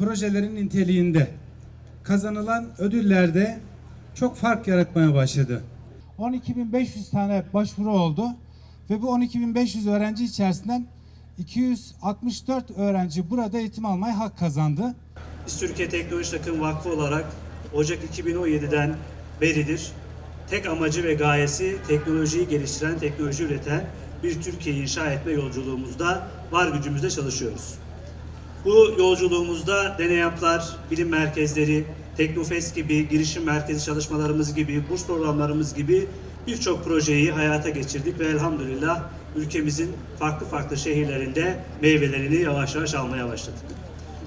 projelerin niteliğinde. Kazanılan ödüllerde çok fark yaratmaya başladı. 12.500 tane başvuru oldu ve bu 12.500 öğrenci içerisinden 264 öğrenci burada eğitim almaya hak kazandı. Biz Türkiye Teknoloji Takım Vakfı olarak Ocak 2017'den beridir tek amacı ve gayesi teknolojiyi geliştiren, teknoloji üreten bir Türkiye inşa etme yolculuğumuzda var gücümüzle çalışıyoruz. Bu yolculuğumuzda deneyaplar, bilim merkezleri, Teknofest gibi, girişim merkezi çalışmalarımız gibi, burs programlarımız gibi birçok projeyi hayata geçirdik ve elhamdülillah ülkemizin farklı farklı şehirlerinde meyvelerini yavaş yavaş almaya başladık.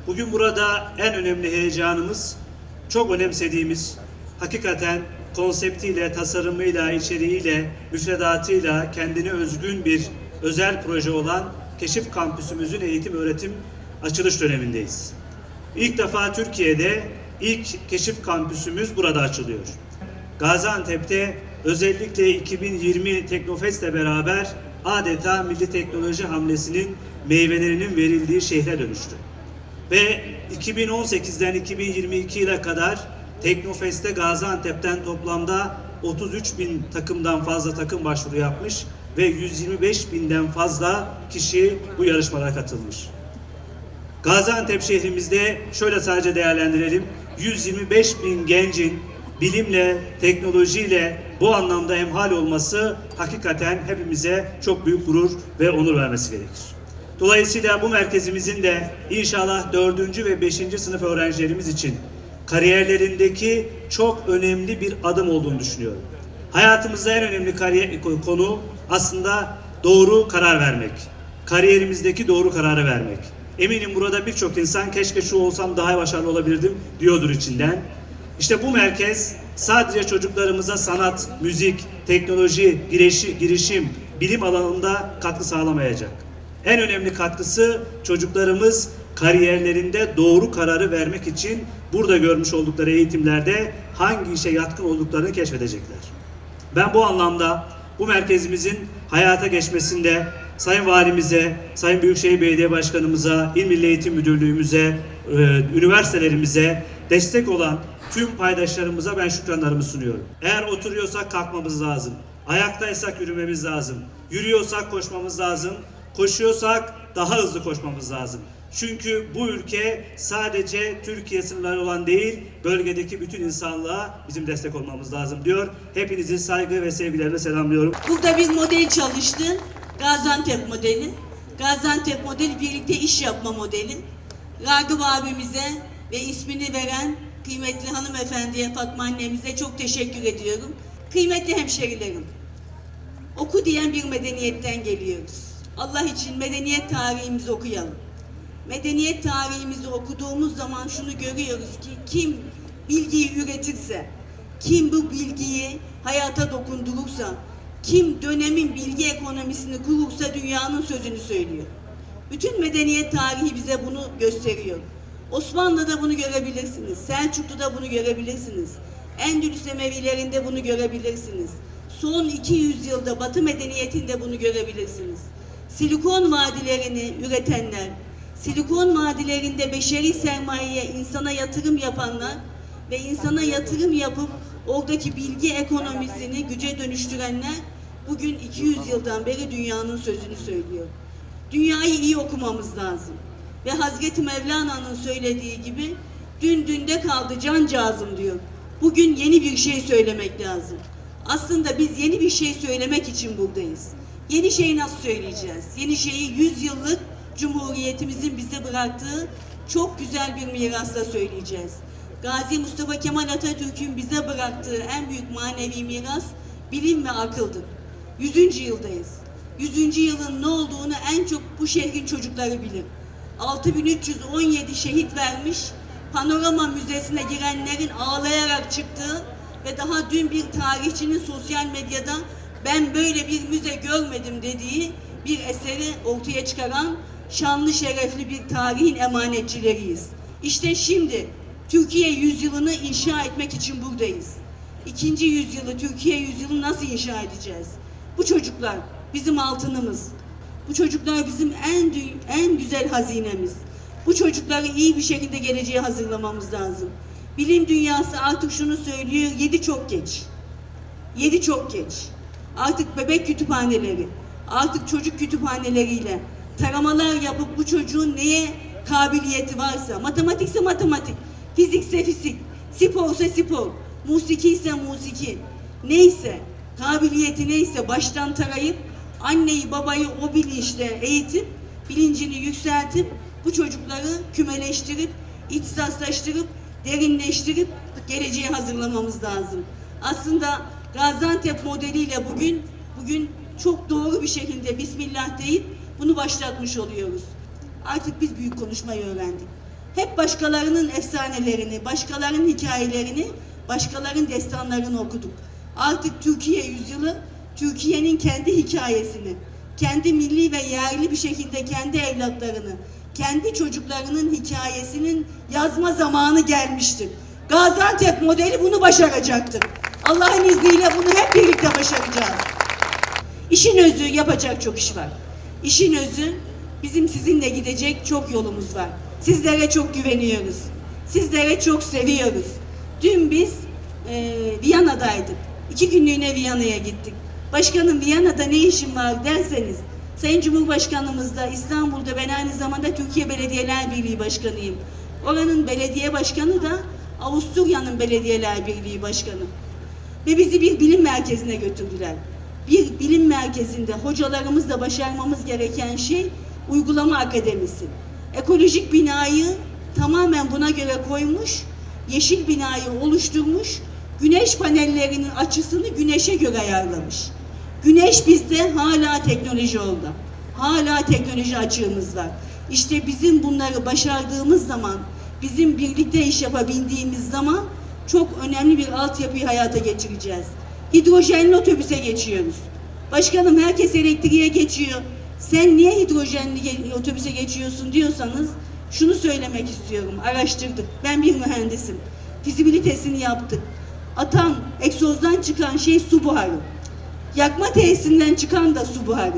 Bugün burada en önemli heyecanımız çok önemsediğimiz hakikaten konseptiyle, tasarımıyla, içeriğiyle, müfredatıyla kendine özgün bir özel proje olan Keşif Kampüsümüzün eğitim öğretim açılış dönemindeyiz. İlk defa Türkiye'de ilk Keşif Kampüsümüz burada açılıyor. Gaziantep'te özellikle 2020 Teknofest'le beraber adeta milli teknoloji hamlesinin meyvelerinin verildiği şehre dönüştü. Ve 2018'den 2022 ile kadar Teknofest'te Gaziantep'ten toplamda 33 bin takımdan fazla takım başvuru yapmış ve 125 binden fazla kişi bu yarışmalara katılmış. Gaziantep şehrimizde şöyle sadece değerlendirelim. 125 bin gencin bilimle, teknolojiyle bu anlamda emhal olması hakikaten hepimize çok büyük gurur ve onur vermesi gerekir. Dolayısıyla bu merkezimizin de inşallah 4. ve 5. sınıf öğrencilerimiz için kariyerlerindeki çok önemli bir adım olduğunu düşünüyorum. Hayatımızda en önemli kariyer, konu aslında doğru karar vermek. Kariyerimizdeki doğru kararı vermek. Eminim burada birçok insan keşke şu olsam daha başarılı olabilirdim diyordur içinden. İşte bu merkez sadece çocuklarımıza sanat, müzik, teknoloji, girişi, girişim, bilim alanında katkı sağlamayacak. En önemli katkısı çocuklarımız kariyerlerinde doğru kararı vermek için burada görmüş oldukları eğitimlerde hangi işe yatkın olduklarını keşfedecekler. Ben bu anlamda bu merkezimizin hayata geçmesinde Sayın Valimize, Sayın Büyükşehir Belediye Başkanımıza, İl Milli Eğitim Müdürlüğümüze, e, üniversitelerimize destek olan tüm paydaşlarımıza ben şükranlarımı sunuyorum. Eğer oturuyorsak kalkmamız lazım. Ayaktaysak yürümemiz lazım. Yürüyorsak koşmamız lazım. Koşuyorsak daha hızlı koşmamız lazım. Çünkü bu ülke sadece Türkiye sınırları olan değil, bölgedeki bütün insanlığa bizim destek olmamız lazım diyor. Hepinizi saygı ve sevgilerle selamlıyorum. Burada bir model çalıştı. Gaziantep modeli. Gaziantep modeli birlikte iş yapma modeli. Ragıp abimize ve ismini veren kıymetli hanımefendiye Fatma annemize çok teşekkür ediyorum. Kıymetli hemşerilerim. Oku diyen bir medeniyetten geliyoruz. Allah için medeniyet tarihimizi okuyalım. Medeniyet tarihimizi okuduğumuz zaman şunu görüyoruz ki kim bilgiyi üretirse, kim bu bilgiyi hayata dokundurursa, kim dönemin bilgi ekonomisini kurursa dünyanın sözünü söylüyor. Bütün medeniyet tarihi bize bunu gösteriyor. Osmanlı'da bunu görebilirsiniz. Selçuklu'da bunu görebilirsiniz. Endülüs Emevilerinde bunu görebilirsiniz. Son 200 yılda Batı medeniyetinde bunu görebilirsiniz. Silikon vadilerini üretenler, silikon vadilerinde beşeri sermayeye, insana yatırım yapanlar ve insana yatırım yapıp oradaki bilgi ekonomisini güce dönüştürenler bugün 200 yıldan beri dünyanın sözünü söylüyor. Dünyayı iyi okumamız lazım. Ve Hazreti Mevlana'nın söylediği gibi dün dünde kaldı cancağızım diyor. Bugün yeni bir şey söylemek lazım. Aslında biz yeni bir şey söylemek için buradayız. Yeni şeyi nasıl söyleyeceğiz? Yeni şeyi 100 yıllık Cumhuriyetimizin bize bıraktığı çok güzel bir mirasla söyleyeceğiz. Gazi Mustafa Kemal Atatürk'ün bize bıraktığı en büyük manevi miras bilim ve akıldır. 100. yıldayız. 100. yılın ne olduğunu en çok bu şehrin çocukları bilir. 6317 şehit vermiş, Panorama Müzesi'ne girenlerin ağlayarak çıktığı ve daha dün bir tarihçinin sosyal medyada ben böyle bir müze görmedim dediği bir eseri ortaya çıkaran şanlı şerefli bir tarihin emanetçileriyiz. İşte şimdi Türkiye yüzyılını inşa etmek için buradayız. İkinci yüzyılı, Türkiye yüzyılını nasıl inşa edeceğiz? Bu çocuklar bizim altınımız. Bu çocuklar bizim en en güzel hazinemiz. Bu çocukları iyi bir şekilde geleceğe hazırlamamız lazım. Bilim dünyası artık şunu söylüyor, yedi çok geç. Yedi çok geç. Artık bebek kütüphaneleri, artık çocuk kütüphaneleriyle taramalar yapıp bu çocuğun neye kabiliyeti varsa, matematikse matematik, fizikse fizik, sporsa spor, musiki ise musiki, neyse, kabiliyeti neyse baştan tarayıp anneyi babayı o bilinçle eğitip, bilincini yükseltip bu çocukları kümeleştirip, ihtisaslaştırıp, derinleştirip geleceğe hazırlamamız lazım. Aslında Gaziantep modeliyle bugün bugün çok doğru bir şekilde Bismillah deyip bunu başlatmış oluyoruz. Artık biz büyük konuşmayı öğrendik. Hep başkalarının efsanelerini, başkalarının hikayelerini, başkalarının destanlarını okuduk. Artık Türkiye yüzyılı, Türkiye'nin kendi hikayesini, kendi milli ve yerli bir şekilde kendi evlatlarını, kendi çocuklarının hikayesinin yazma zamanı gelmiştir. Gaziantep modeli bunu başaracaktır. Allah'ın izniyle bunu hep birlikte başaracağız. İşin özü yapacak çok iş var. İşin özü bizim sizinle gidecek çok yolumuz var. Sizlere çok güveniyoruz. Sizlere çok seviyoruz. Dün biz e, Viyana'daydık. İki günlüğüne Viyana'ya gittik. Başkanım Viyana'da ne işin var derseniz Sayın Cumhurbaşkanımız da İstanbul'da ben aynı zamanda Türkiye Belediyeler Birliği Başkanıyım. Oranın belediye başkanı da Avusturya'nın Belediyeler Birliği Başkanı. Ve bizi bir bilim merkezine götürdüler. Bir bilim merkezinde hocalarımızla başarmamız gereken şey uygulama akademisi. Ekolojik binayı tamamen buna göre koymuş, yeşil binayı oluşturmuş, güneş panellerinin açısını güneşe göre ayarlamış. Güneş bizde hala teknoloji oldu. Hala teknoloji açığımız var. İşte bizim bunları başardığımız zaman, bizim birlikte iş yapabildiğimiz zaman çok önemli bir altyapıyı hayata geçireceğiz. Hidrojenli otobüse geçiyoruz. Başkanım herkes elektriğe geçiyor. Sen niye hidrojenli otobüse geçiyorsun diyorsanız şunu söylemek istiyorum. Araştırdık. Ben bir mühendisim. Fizibilitesini yaptık. Atan, egzozdan çıkan şey su buharı. Yakma tesisinden çıkan da su buharı.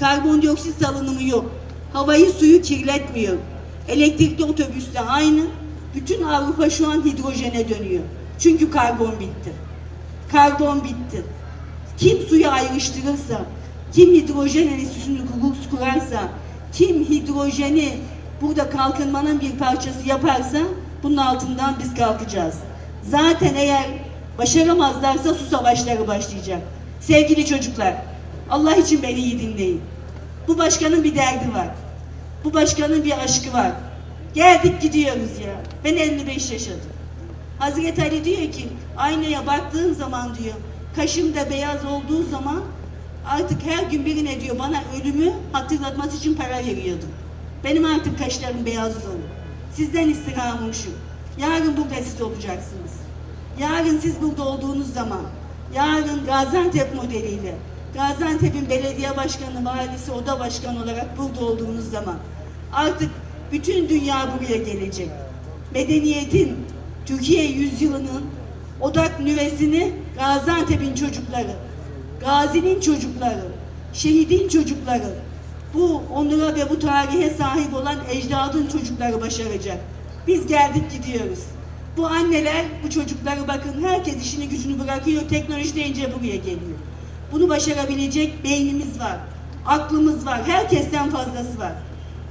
Karbondioksit salınımı yok. Havayı suyu kirletmiyor. Elektrikli otobüste aynı. Bütün Avrupa şu an hidrojene dönüyor. Çünkü karbon bitti. Karbon bitti. Kim suyu ayrıştırırsa, kim hidrojen enstitüsünü kur- kurarsa, kim hidrojeni burada kalkınmanın bir parçası yaparsa bunun altından biz kalkacağız. Zaten eğer başaramazlarsa su savaşları başlayacak. Sevgili çocuklar, Allah için beni iyi dinleyin. Bu başkanın bir derdi var. Bu başkanın bir aşkı var. Geldik gidiyoruz ya. Ben 55 yaşadım. Hazreti Ali diyor ki aynaya baktığım zaman diyor kaşımda beyaz olduğu zaman artık her gün birine diyor bana ölümü hatırlatması için para veriyordum. Benim artık kaşlarım beyaz dolu. Sizden istirhamım şu. Yarın burada siz olacaksınız. Yarın siz burada olduğunuz zaman, yarın Gaziantep modeliyle, Gaziantep'in belediye başkanı, valisi, oda başkanı olarak burada olduğunuz zaman artık bütün dünya buraya gelecek. Medeniyetin, Türkiye yüzyılının odak nüvesini Gaziantep'in çocukları, Gazi'nin çocukları, şehidin çocukları, bu onura ve bu tarihe sahip olan ecdadın çocukları başaracak. Biz geldik gidiyoruz. Bu anneler, bu çocukları bakın herkes işini gücünü bırakıyor, teknoloji deyince buraya geliyor. Bunu başarabilecek beynimiz var, aklımız var, herkesten fazlası var.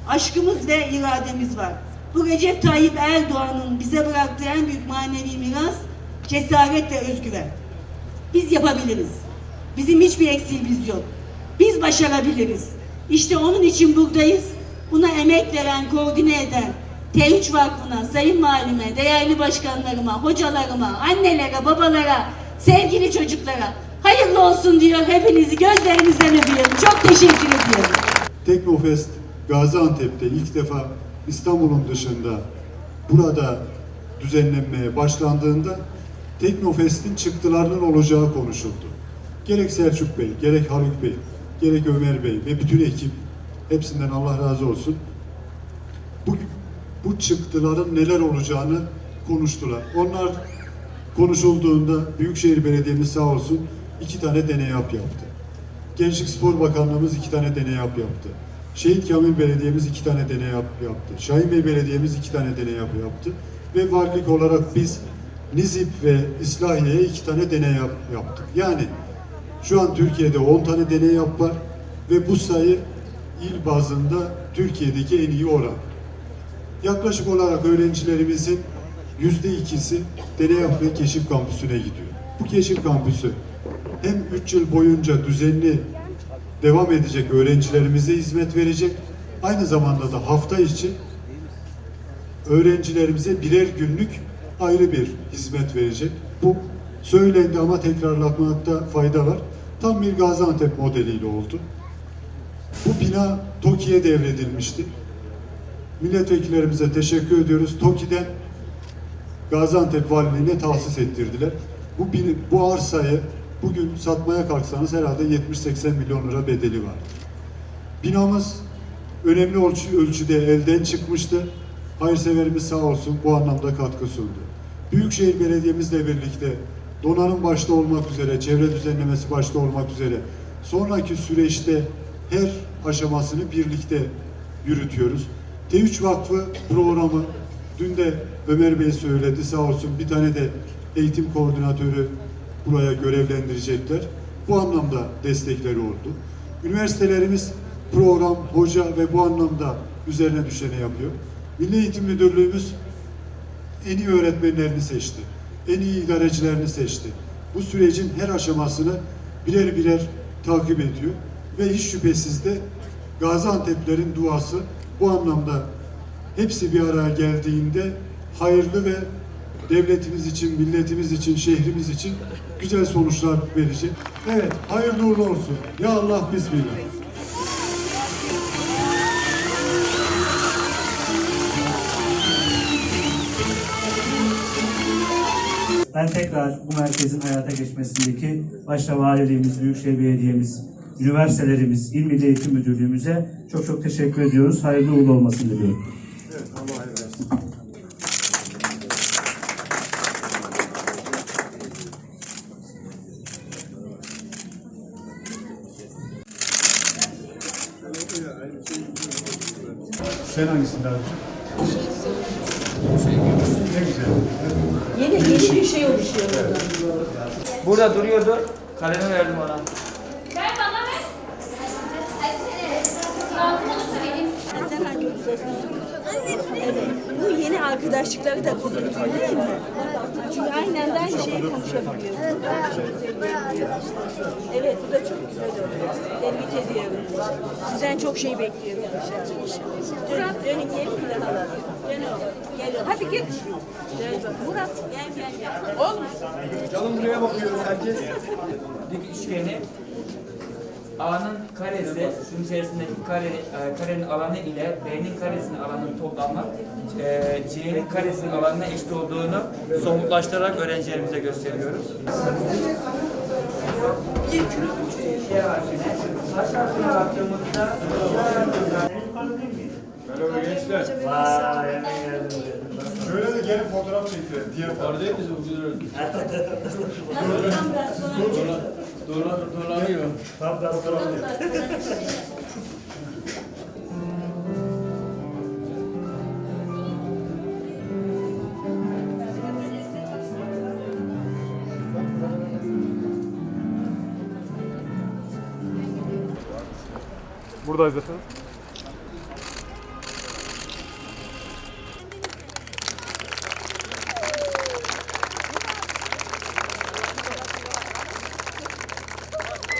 Aşkımız ve irademiz var. Bu Recep Tayyip Erdoğan'ın bize bıraktığı en büyük manevi miras cesaret ve özgüven. Biz yapabiliriz. Bizim hiçbir eksiğimiz yok. Biz başarabiliriz. İşte onun için buradayız. Buna emek veren, koordine eden T3 Vakfı'na, sayın valime, değerli başkanlarıma, hocalarıma, annelere, babalara, sevgili çocuklara hayırlı olsun diyor. Hepinizi gözlerinizden öpüyorum. Çok teşekkür ediyorum. Teknofest Gaziantep'te ilk defa İstanbul'un dışında burada düzenlenmeye başlandığında Teknofest'in çıktılarının olacağı konuşuldu. Gerek Selçuk Bey, gerek Haluk Bey, gerek Ömer Bey ve bütün ekip hepsinden Allah razı olsun. Bu, bu çıktıların neler olacağını konuştular. Onlar konuşulduğunda Büyükşehir Belediye'miz sağ olsun iki tane deney yap yaptı. Gençlik Spor Bakanlığımız iki tane deney yap yaptı. Şehit Kamil Belediye'miz iki tane deney yap- yaptı. Şahin Bey Belediye'miz iki tane deney yap- yaptı. Ve valilik olarak biz Nizip ve İslahiye'ye iki tane deney yap- yaptık. Yani şu an Türkiye'de 10 tane deney yap var ve bu sayı il bazında Türkiye'deki en iyi oran. Yaklaşık olarak öğrencilerimizin yüzde ikisi deney yap ve keşif kampüsüne gidiyor. Bu keşif kampüsü hem 3 yıl boyunca düzenli devam edecek öğrencilerimize hizmet verecek. Aynı zamanda da hafta içi öğrencilerimize birer günlük ayrı bir hizmet verecek. Bu söylendi ama tekrarlatmakta fayda var. Tam bir Gaziantep modeliyle oldu. Bu bina TOKİ'ye devredilmişti. Milletvekillerimize teşekkür ediyoruz. TOKİ'den Gaziantep Valiliğine tahsis ettirdiler. Bu, bu arsayı bugün satmaya kalksanız herhalde 70-80 milyon lira bedeli var. Binamız önemli ölçü, ölçüde elden çıkmıştı. Hayırseverimiz sağ olsun bu anlamda katkı sundu. Büyükşehir Belediye'mizle birlikte donanım başta olmak üzere, çevre düzenlemesi başta olmak üzere sonraki süreçte her aşamasını birlikte yürütüyoruz. T3 Vakfı programı dün de Ömer Bey söyledi sağ olsun bir tane de eğitim koordinatörü buraya görevlendirecekler. Bu anlamda destekleri oldu. Üniversitelerimiz program, hoca ve bu anlamda üzerine düşeni yapıyor. Milli Eğitim Müdürlüğümüz en iyi öğretmenlerini seçti. En iyi idarecilerini seçti. Bu sürecin her aşamasını birer birer takip ediyor. Ve hiç şüphesiz de Gaziantep'lerin duası bu anlamda hepsi bir araya geldiğinde hayırlı ve devletimiz için, milletimiz için, şehrimiz için güzel sonuçlar verecek. Evet, hayırlı uğurlu olsun. Ya Allah, Bismillah. Ben tekrar bu merkezin hayata geçmesindeki başta valiliğimiz, Büyükşehir Belediye'miz, üniversitelerimiz, İl Milli Eğitim Müdürlüğümüze çok çok teşekkür ediyoruz. Hayırlı uğurlu olmasını diliyorum. Evet, Allah hayır versin. Sen hangisini daha Ne güzel. Yeni yeni bir şey oluşuyor burada. Burada duruyordu. Kalemi verdim ona. Ver bana ver. Lazım olursa vereyim. Sen hangi okuyorsun? Evet. Bu yeni arkadaşlıkları da kurduk değil mi? Çünkü aynen de aynı şeyi konuşabiliyoruz. Evet bu da çok güzel oluyor. Tebrik ediyorum. Sizden çok şey bekliyorum. Murat dönün gelin plan alalım. Dön oğlum. Gel oğlum. Hadi gel. Bak. Murat gel gel gel. Oğlum. Canım buraya bakıyoruz herkes. Dik üçgeni A'nın karesi, şunun içerisindeki kare, e, karenin alanı ile B'nin karesinin alanının toplamı e, C'nin karesinin alanına eşit olduğunu somutlaştırarak öğrencilerimize gösteriyoruz. Şey harfine, taş harfine baktığımızda Vay, hemen geldim. Şöyle de gelin fotoğraf çekilelim. Diğer fotoğraf. Tam gastrolog. Buradayız efendim.